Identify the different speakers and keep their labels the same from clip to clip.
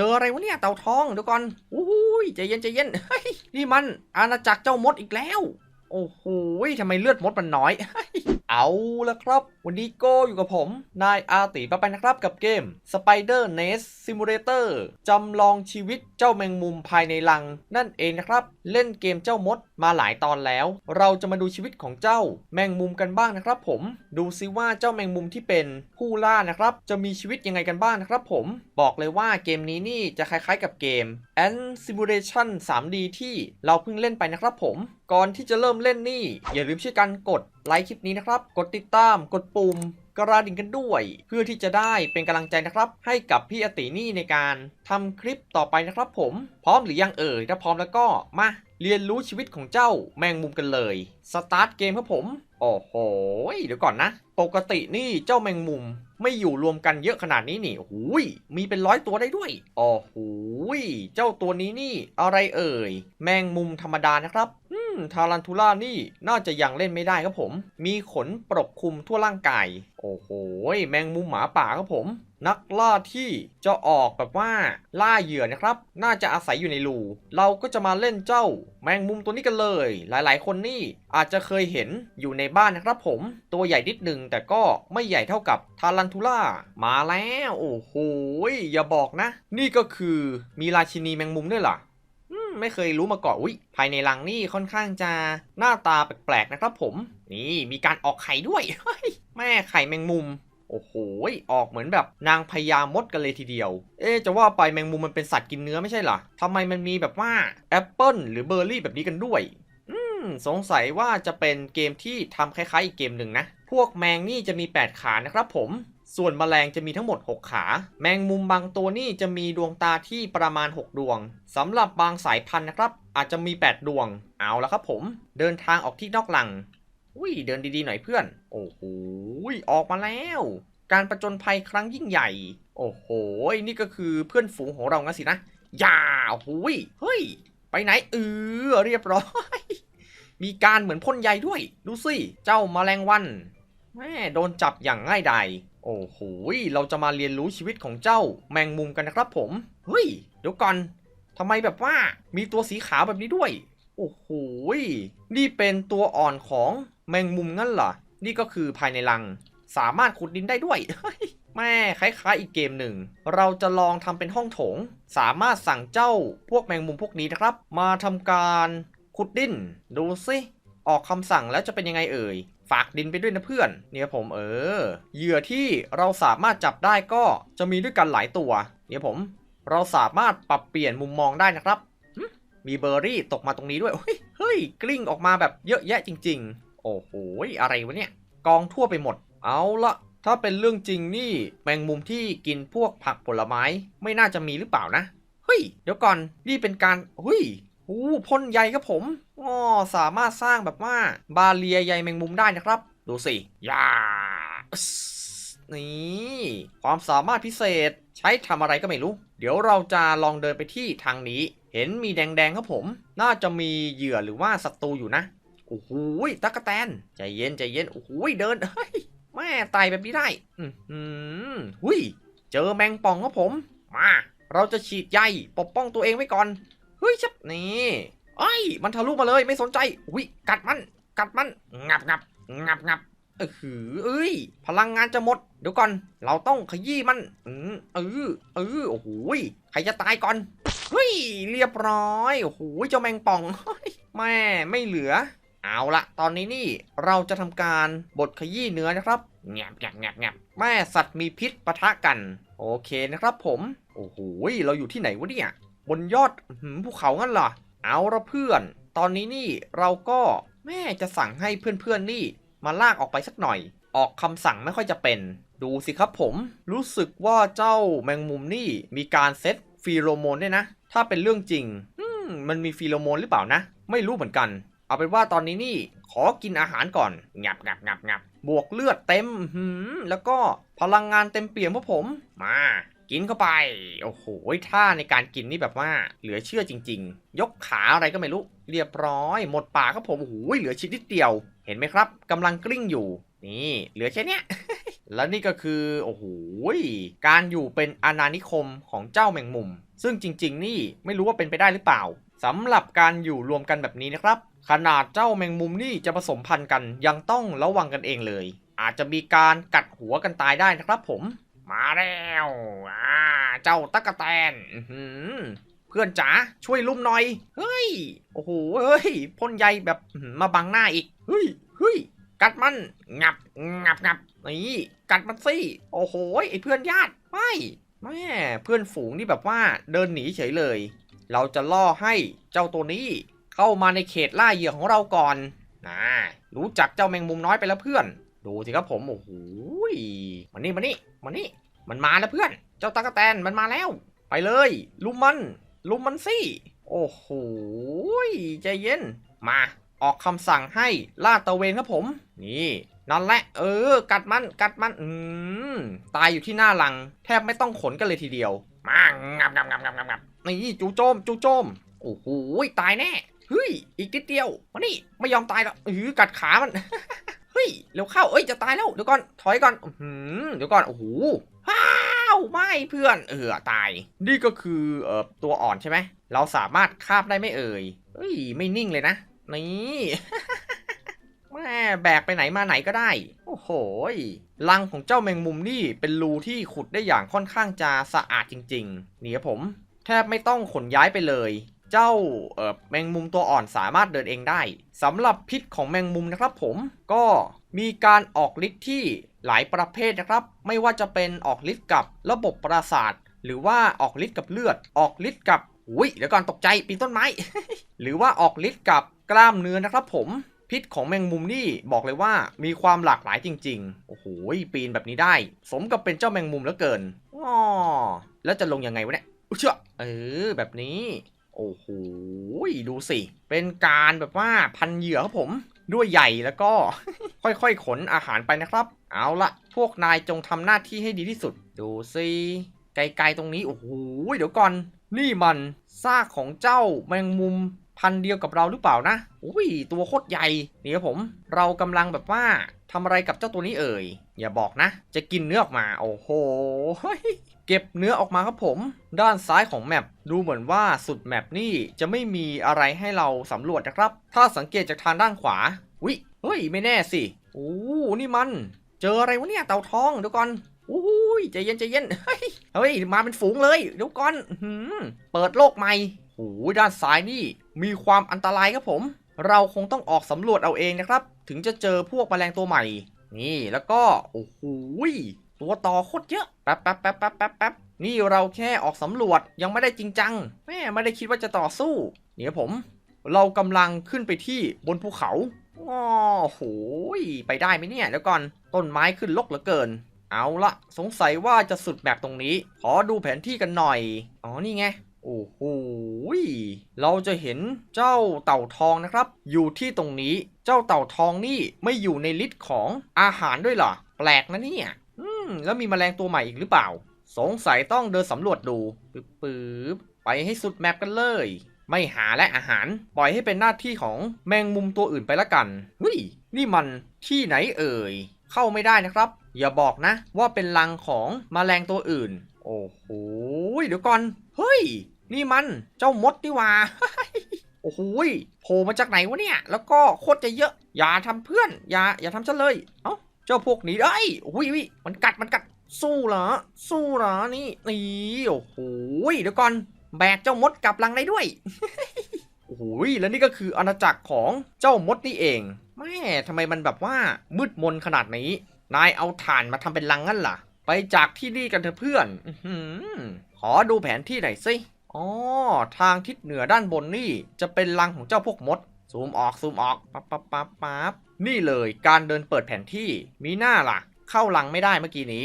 Speaker 1: เจออะไรวะเนี่ยเต่าทองเดี๋ยวก่อนอุ้ยใจเย็นใจเย็นเฮ้ยนี่มันอาณาจักรเจ้ามดอีกแล้ว โอ้โหทำไมเลือดมดมันน้อย เอาละครับ วันนี้โกอยู่กับผม นายอาติปะไปนะครับกับเกม Spider Nest Simulator จำลองชีวิตเจ้าแมงมุมภายในรัง นั่นเองนะครับ เล่นเกมเจ้ามดมาหลายตอนแล้ว เราจะมาดูชีวิตของเจ้าแมงมุมกันบ้างนะครับผม ดูซิว่าเจ้าแมงมุมที่เป็นผู้ล่านะครับ จะมีชีวิตยังไงกันบ้างนะครับผม บอกเลยว่าเกมนี้นี่จะคล้ายๆกับเกม Ant Simulation 3D ที่เราเพิ่งเล่นไปนะครับผม ก่อนที่จะเริ่มเล่นนี่ อย่าลืมช่วยกันกดไลค์คลิปนี้นะครับ กดติดตาม กดปุ่มกระดิ่งกันด้วย เพื่อที่จะได้เป็นกำลังใจนะครับ ให้กับพี่อตินี่ในการทำคลิปต่อไปนะครับผมพร้อมหรือยังเอ่ยถ้าพร้อมแล้วก็มาเรียนรู้ชีวิตของเจ้าแมงมุมกันเลยสตาร์ทเกมครับผมโอ้โหเดี๋ยวก่อนนะ ปกตินี่เจ้าแมงมุมไม่อยู่รวมกันเยอะขนาดนี้นี่โอ้โหยมีเป็นร้อยตัวได้ด้วยโอ้โหยเจ้าตัวนี้นี่อะไรเอ่ย แมงมุมธรรมดานะครับ ทารันทูล่านี่น่าจะยังเล่นไม่ได้ครับผม มีขนปกคลุมทั่วร่างกาย โอ้โห แมงมุมหมาป่าครับผม นักล่าที่จะออกแบบว่าล่าเหยื่อนะครับ น่าจะอาศัยอยู่ในรูเราก็จะมาเล่นเจ้า แมงมุมตัวนี้กันเลย หลายๆ คนนี่อาจจะเคยเห็นอยู่ในบ้านนะครับผม ตัวใหญ่นิดหนึ่งแต่ก็ไม่ใหญ่เท่ากับทารันทูล่า มาแล้ว โอ้โห อย่าบอกนะ นี่ก็คือมีราชินีแมงมุมด้วยเหรอ ไม่เคยรู้มาก่อนอุ้ยภายในรังนี่ค่อนข้างจะหน้าตาแปลกๆนะครับผม นี่มีการออกไข่ด้วย แม่ไข่แมงมุม โอ้โห ออกเหมือนแบบนางพญามดกันเลยทีเดียว เอ๊ะจะว่าไปแมงมุมมันเป็นสัตว์กินเนื้อไม่ใช่หรอทำไมมันมีแบบว่าแอปเปิลหรือเบอร์รี่แบบนี้กันด้วยอืมสงสัยว่าจะเป็นเกมที่ทำคล้ายๆอีกเกมหนึ่งนะ พวกแมงนี่จะมี 8 ขานะครับผม ส่วนแมลงจะมีทั้งหมด 6 ขา แมงมุมบางตัวนี่จะมีดวงตาที่ประมาณ 6 ดวงสำหรับบางสายพันธุ์นะครับ อาจจะมี 8 ดวง เอาละครับผม เดินทางออกที่นอกหลัง อุ้ยเดินดีๆหน่อยเพื่อน โอ้โหออกมาแล้ว การประจนภัยครั้งยิ่งใหญ่ โอ้โหนี่ก็คือเพื่อนฝูงของเรางั้นสินะอย่าหุยเฮ้ย ไปไหนเออเรียบร้อย มีการเหมือนพ่นใยด้วย ดูสิ เจ้ามาแมลงวันแม่โดนจับอย่างง่ายดาย โอ้โห เราจะมาเรียนรู้ชีวิตของเจ้าแมงมุมกันนะครับผม เฮ้ย เดี๋ยวก่อนทำไมแบบว่ามีตัวสีขาวแบบนี้ด้วย โอ้โห นี่เป็นตัวอ่อนของแมงมุมงั้นเหรอ นี่ก็คือภายในรัง สามารถขุดดินได้ด้วยเฮ้ยแม่คล้ายๆอีกเกมหนึ่ง เราจะลองทำเป็นห้องโถง สามารถสั่งเจ้าพวกแมงมุมพวกนี้นะครับ มาทำการขุดดิน ดูสิ ออกคำสั่งแล้วจะเป็นยังไงเอ่ย ฝากดินไปด้วยนะเพื่อน เนี่ยผมเออ เหยื่อที่เราสามารถจับได้ก็จะมีด้วยกันหลายตัว เนี่ยผม เราสามารถปรับเปลี่ยนมุมมองได้นะครับ มีเบอร์รี่ตกมาตรงนี้ด้วย เฮ้ยเฮ้ยกลิ้งออกมาแบบเยอะแยะจริง ๆ โอ้โห อะไรวะเนี่ย กองทั่วไปหมด เอาละถ้าเป็นเรื่องจริงนี่แมงมุมที่กินพวกผักผลไม้ไม่น่าจะมีหรือเปล่านะ เฮ้ย เดี๋ยวก่อน นี่เป็นการเฮ้ย อู้พ่นใยครับผมอ๋อสามารถสร้างแบบว่าบาเลียใยแมงมุมได้นะครับ ดูสิยานี่ความสามารถพิเศษใช้ทำอะไรก็ไม่รู้ เดี๋ยวเราจะลองเดินไปที่ทางนี้ เห็นมีแดงๆครับผม น่าจะมีเหยื่อหรือว่าศัตรูอยู่นะโอ้โหตั๊กแตนใจเย็นใจเย็นโอ้โหเดินเฮ้ยแม่ไตแบบนี้ได้ อือหือหุยเจอแมงป่องครับผม มา เราจะฉีดใยปกป้องตัวเองไว้ก่อน เฮ้ยชับนี่ไอ้มันทะลุมาเลยไม่สนใจอุ้ยกัดมันกัดมันงับงับงับงับเออหือเอ้ย พลังงานจะหมด เดี๋ยวก่อน เราต้องขยี้มัน อืมเออเออโอ้โหยใครจะตายก่อน เฮ้ย เรียบร้อย โอ้โห เจ้าแมงป่อง แม่ ไม่เหลือ เอาละ ตอนนี้นี่ เราจะทำการบดขยี้เนื้อนะครับแงบแงบแงบแงบแม่สัตว์มีพิษปะทะกัน โอเคนะครับผม โอ้โห เราอยู่ที่ไหนวะเนี่ย บนยอดหือภูเขางั้นเหรอเอาละเพื่อน ตอนนี้นี่เราก็แม่จะสั่งให้เพื่อนๆนี่ มาลากออกไปสักหน่อย ออกคำสั่งไม่ค่อยจะเป็น ดูสิครับผม รู้สึกว่าเจ้าแมงมุมนี่มีการเซตฟีโรโมนด้วยนะ ถ้าเป็นเรื่องจริงมมันมีฟีโรโมนหรือเปล่านะ ไม่รู้เหมือนกัน เอาเป็นว่าตอนนี้นี่ขอกินอาหารก่อน งับงับงับงับบวกเลือดเต็มแล้วก็พลังงานเต็มเปี่ยมพวกผม มา กินเข้าไป โอ้โหท่าในการกินนี่แบบว่าเหลือเชื่อจริง ๆ ยกขาอะไรก็ไม่รู้ เรียบร้อย หมดปากครับผมโอ้โหเหลือชิ้นนิดเดียว เห็นไหมครับกำลังกลิ้งอยู่ นี่ เหลือแค่เนี้ย แล้วนี่ก็คือ โอ้โหการอยู่เป็นอาณานิคมของเจ้าแมงมุม ซึ่งจริง ๆ นี่ไม่รู้ว่าเป็นไปได้หรือเปล่าสำหรับการอยู่รวมกันแบบนี้นะครับ ขนาดเจ้าแมงมุมนี่จะผสมพันธุ์กันยังต้องระวังกันเองเลย อาจจะมีการกัดหัวกันตายได้นะครับผม มาแล้วอ่าเจ้าตั๊กแตนเพื่อนจ๋าช่วยลุ่มหน่อย เฮ้ย โอ้โห เฮ้ยพ่นใยแบบมาบังหน้าอีก เฮ้ยเฮ้ยกัดมัน งับ งับงับนี่กัดมันสิ โอ้โห ไอเพื่อนญาติ ไม่แม่เพื่อนฝูงนี่แบบว่าเดินหนีเฉยเลย เราจะล่อให้เจ้าตัวนี้ เข้ามาในเขตล่าเหยื่อของเราก่อนนะรู้จักเจ้าแมงมุมน้อยไปแล้วเพื่อน ดูสิครับผม โอ้โหยมานี่มานี่ มานี่ มันมาแล้วเพื่อน เจ้าตากแตนมันมาแล้ว ไปเลย ลุมมัน ลุมมันสิ โอ้โห ใจเย็น มา ออกคำสั่งให้ลาดตะเวนครับผม นี่นั่นแหละ เออ กัดมัน กัดมัน อืม ตายอยู่ที่หน้าลัง แทบไม่ต้องขนกันเลยทีเดียว มางับงับงับงับงับงับนี่จูโจม จูโจม โอ้โห ตายแน่ เฮ้ย อีกนิดเดียว มานี่ ไม่ยอมตายหรอกเออกัดขามัน เฮ้ยเร็วเข้าเอ้ยจะตายแล้วเดี๋ยวก่อนถอยก่อนอืเดี๋ยวก่อนโอ้โหว้าวไม่เพื่อนเออตาย นี่ก็คือเอ่อตัวอ่อนใช่ไหมเราสามารถคาบได้ไม่เอ่ยเฮ้ยไม่นิ่งเลยนะนี่แม่แบกไปไหนมาไหนก็ได้ โอ้โหยรังของเจ้าแมงมุมนี่เป็นรูที่ขุดได้อย่างค่อนข้างจะสะอาดจริงๆเนี่ยผม แทบไม่ต้องขนย้ายไปเลย เจ้าเออแมงมุมตัวอ่อนสามารถเดินเองได้สำหรับพิษของแมงมุมนะครับผมก็มีการออกฤทธิ์ที่หลายประเภทนะครับ ไม่ว่าจะเป็นออกฤทธิ์กับระบบประสาท หรือว่าออกฤทธิ์กับเลือด ออกฤทธิ์กับอุ้ยเดี๋ยวก่อนตกใจปีนต้นไม้ หรือว่าออกฤทธิ์กับกล้ามเนื้อนะครับ ผมพิษของแมงมุมนี่บอกเลยว่ามีความหลากหลายจริงๆ โอ้โหปีนแบบนี้ได้ สมกับเป็นเจ้าแมงมุมเหลือเกินอ๋อแล้วจะลงยังไงวะเนี่ยอุ๊ยเชื่อเออแบบนี้ โอ้โหดูสิ เป็นการแบบว่าพันเหยื่อครับผม ด้วยใหญ่แล้วก็ ค่อยๆ ขนอาหารไปนะครับ เอาละพวกนายจงทำหน้าที่ให้ดีที่สุด ดูสิไกลๆตรงนี้โอ้โหเดี๋ยวก่อน นี่มันซากของเจ้าแมงมุมพันเดียวกับเราหรือเปล่านะอุ้ยตัวโคตรใหญ่นี่ครับผม เรากำลังแบบว่าทำอะไรกับเจ้าตัวนี้เอ่ยอย่าบอกนะ จะกินเนื้อออกมา โอ้โห เก็บเนื้อออกมาครับผม ด้านซ้ายของแมปดูเหมือนว่าสุดแมปนี่จะไม่มีอะไรให้เราสำรวจนะครับ ถ้าสังเกตจากทางด้านขวาวิเฮ้ยไม่แน่สิโอ้นี่มัน เจออะไรวะเนี่ยเต่าทองเดี๋ยวก่อนอุ้ยใจเย็นใจเย็นเฮ้ยมาเป็นฝูงเลยเดี๋ยวก่อนเปิดโลกใหม่โอ้ยด้านซ้ายนี่มีความอันตรายครับผม เราคงต้องออกสำรวจเอาเองนะครับ ถึงจะเจอพวกแมลงตัวใหม่ นี่แล้วก็โอ้โหย ตัวต่อโคตรเยอะแป๊บแป๊บแป๊บแป๊บแป๊บแป๊บนี่เราแค่ออกสำรวจยังไม่ได้จริงจังแม่ไม่ได้คิดว่าจะต่อสู้ เนี่ยผม เรากำลังขึ้นไปที่บนภูเขาอ้อโหยไปได้ไหมเนี่ยเดี๋ยวก่อนต้นไม้ขึ้นลกเหลือเกิน เอาละสงสัยว่าจะสุดแบบตรงนี้ ขอดูแผนที่กันหน่อย อ๋อนี่ไงโอ้โหเราจะเห็นเจ้าเต่าทองนะครับ อยู่ที่ตรงนี้ เจ้าเต่าทองนี่ไม่อยู่ในลิสต์ของอาหารด้วยเหรอ แปลกนะเนี่ย แล้วมีแมลงตัวใหม่อีกหรือเปล่า สงสัยต้องเดินสำรวจดูปึ๊บปึ๊บไปให้สุดแมปกันเลย ไม่หาและอาหาร ปล่อยให้เป็นหน้าที่ของแมงมุมตัวอื่นไปละกันเฮ้ยนี่มันที่ไหนเอ่ย เข้าไม่ได้นะครับ อย่าบอกนะ ว่าเป็นรังของแมลงตัวอื่น โอ้โหเดี๋ยวก่อนเฮ้ย นี่มันเจ้ามดนี่ว่าโอ้โหโผล่มาจากไหนวะเนี่ย แล้วก็โคตรจะเยอะ อย่าทำเพื่อน อย่าอย่าทำฉันเลย เอ้า เจ้าพวกนี้เอ้ยอุ้ยอุ้ยมันกัดมันกัดสู้เหรอ สู้เหรอนี่นี่โอ้โหเดี๋ยวก่อนแบกเจ้ามดกลับลังได้ด้วยโอ้โหยแล้วนี่ก็คืออาณาจักรของเจ้ามดนี่เองแม่ทำไมมันแบบว่ามืดมนขนาดนี้ นายเอาถ่านมาทำเป็นลังงั้นล่ะ ไปจากที่นี่กันเถอะเพื่อนอขอดูแผนที่หน่อยสิอ๋อทางทิศเหนือด้านบนนี่ จะเป็นรังของเจ้าพวกมด ซูมออกซูมออกปั๊บปั๊บปั๊บปั๊บ นี่เลยการเดินเปิดแผนที่มีหน้าล่ะ เข้ารังไม่ได้เมื่อกี้นี้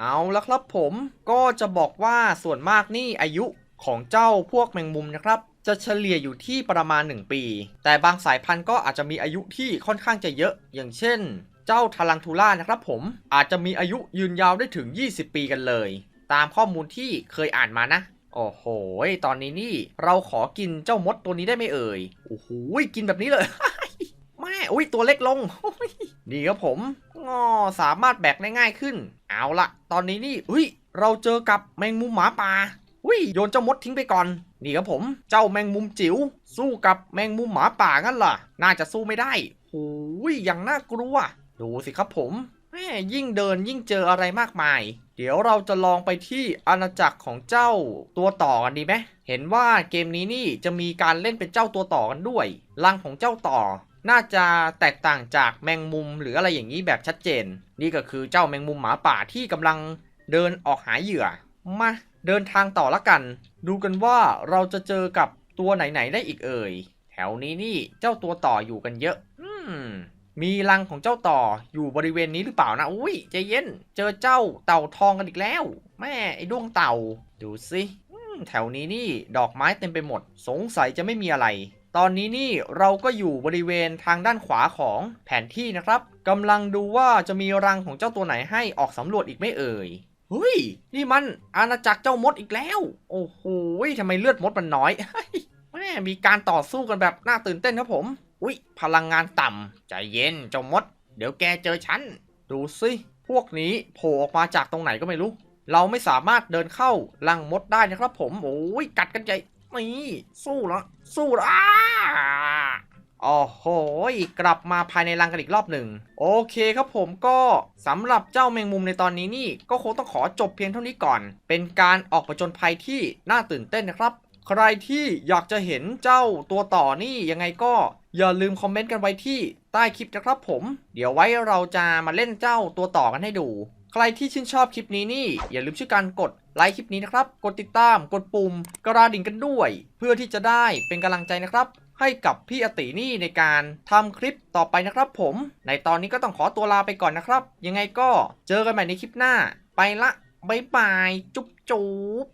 Speaker 1: เอาละครับผมก็จะบอกว่าส่วนมากนี่อายุของเจ้าพวกแมงมุมนะครับ จะเฉลี่ยอยู่ที่ประมาณ 1 ปี แต่บางสายพันธุ์ก็อาจจะมีอายุที่ค่อนข้างจะเยอะ อย่างเช่น เจ้าทารันทูล่านะครับผมอาจจะมีอายุยืนยาวได้ถึง 20 ปีกันเลย ตามข้อมูลที่เคยอ่านมานะโอ้โห ตอนนี้นี่เราขอกินเจ้ามดตัวนี้ได้ไหมเอ่ย โอ้โห กินแบบนี้เลย อุ้ยตัวเล็กลงนี่ครับผมงอสามารถแบกได้ง่ายขึ้น เอาละตอนนี้นี่อุ้ยเราเจอกับแมงมุมหมาป่าอุ้ยโยนเจ้ามดทิ้งไปก่อน นี่ครับผมเจ้าแมงมุมจิ๋วสู้กับแมงมุมหมาป่างั้นล่ะ น่าจะสู้ไม่ได้โอ้ยอย่างน่ากลัว ดูสิครับผมแม่ยิ่งเดินยิ่งเจออะไรมากมาย เดี๋ยวเราจะลองไปที่อาณาจักรของเจ้าตัวต่อกันดีไหมเห็นว่าเกมนี้นี่จะมีการเล่นเป็นเจ้าตัวต่อกันด้วย รังของเจ้าต่อ น่าจะแตกต่างจากแมงมุมหรืออะไรอย่างนี้แบบชัดเจน นี่ก็คือเจ้าแมงมุมหมาป่าที่กำลังเดินออกหาเหยื่อ มาเดินทางต่อละกัน ดูกันว่าเราจะเจอกับตัวไหนๆได้อีกเอ่ย แถวนี้นี่เจ้าตัวต่ออยู่กันเยอะ อืมมีรังของเจ้าต่ออยู่บริเวณนี้หรือเปล่านะ อุ้ยใจเย็น เจอเจ้าเต่าทองกันอีกแล้ว แม่ไอ้ดวงเต่า ดูสิแถวนี้นี่ดอกไม้เต็มไปหมด สงสัยจะไม่มีอะไร ตอนนี้นี่เราก็อยู่บริเวณทางด้านขวาของแผนที่นะครับกำลังดูว่าจะมีรังของเจ้าตัวไหนให้ออกสำรวจอีกไม่เอ่ยเฮ้ย นี่มันอาณาจักรเจ้ามดอีกแล้ว โอ้โหทำไมเลือดมดมันน้อยแม่มีการต่อสู้กันแบบน่าตื่นเต้นครับผม อุ๊ย พลังงานต่ำใจเย็นเจ้ามด เดี๋ยวแกเจอฉัน ดูสิพวกนี้โผล่ออกมาจากตรงไหนก็ไม่รู้ เราไม่สามารถเดินเข้ารังมดได้นะครับผม โอ้ย กัดกันใหญ่ นี่สู้แล้วสู้แล้วอ้าโอ้โหกลับมาภายในรังกันอีกรอบหนึ่ง โอเคครับผมก็สำหรับเจ้าแมงมุมในตอนนี้นี่ ก็คงต้องขอจบเพียงเท่านี้ก่อน เป็นการออกประจนภัยที่น่าตื่นเต้นนะครับ ใครที่อยากจะเห็นเจ้าตัวต่อนี่ยังไงก็อย่าลืมคอมเมนต์กันไว้ที่ใต้คลิปนะครับผม เดี๋ยวไว้เราจะมาเล่นเจ้าตัวต่อกันให้ดู ใครที่ชื่นชอบคลิปนี้นี่ อย่าลืมช่วยกันกดไลค์คลิปนี้นะครับ กดติดตาม กดปุ่ม กระดิ่งกันด้วย เพื่อที่จะได้เป็นกำลังใจนะครับ ให้กับพี่อตินี่ในการทำคลิปต่อไปนะครับ ผม ในตอนนี้ก็ต้องขอตัวลาไปก่อนนะครับ ยังไงก็เจอกันใหม่ในคลิปหน้า ไปละบายบาย จุ๊บจุ๊บ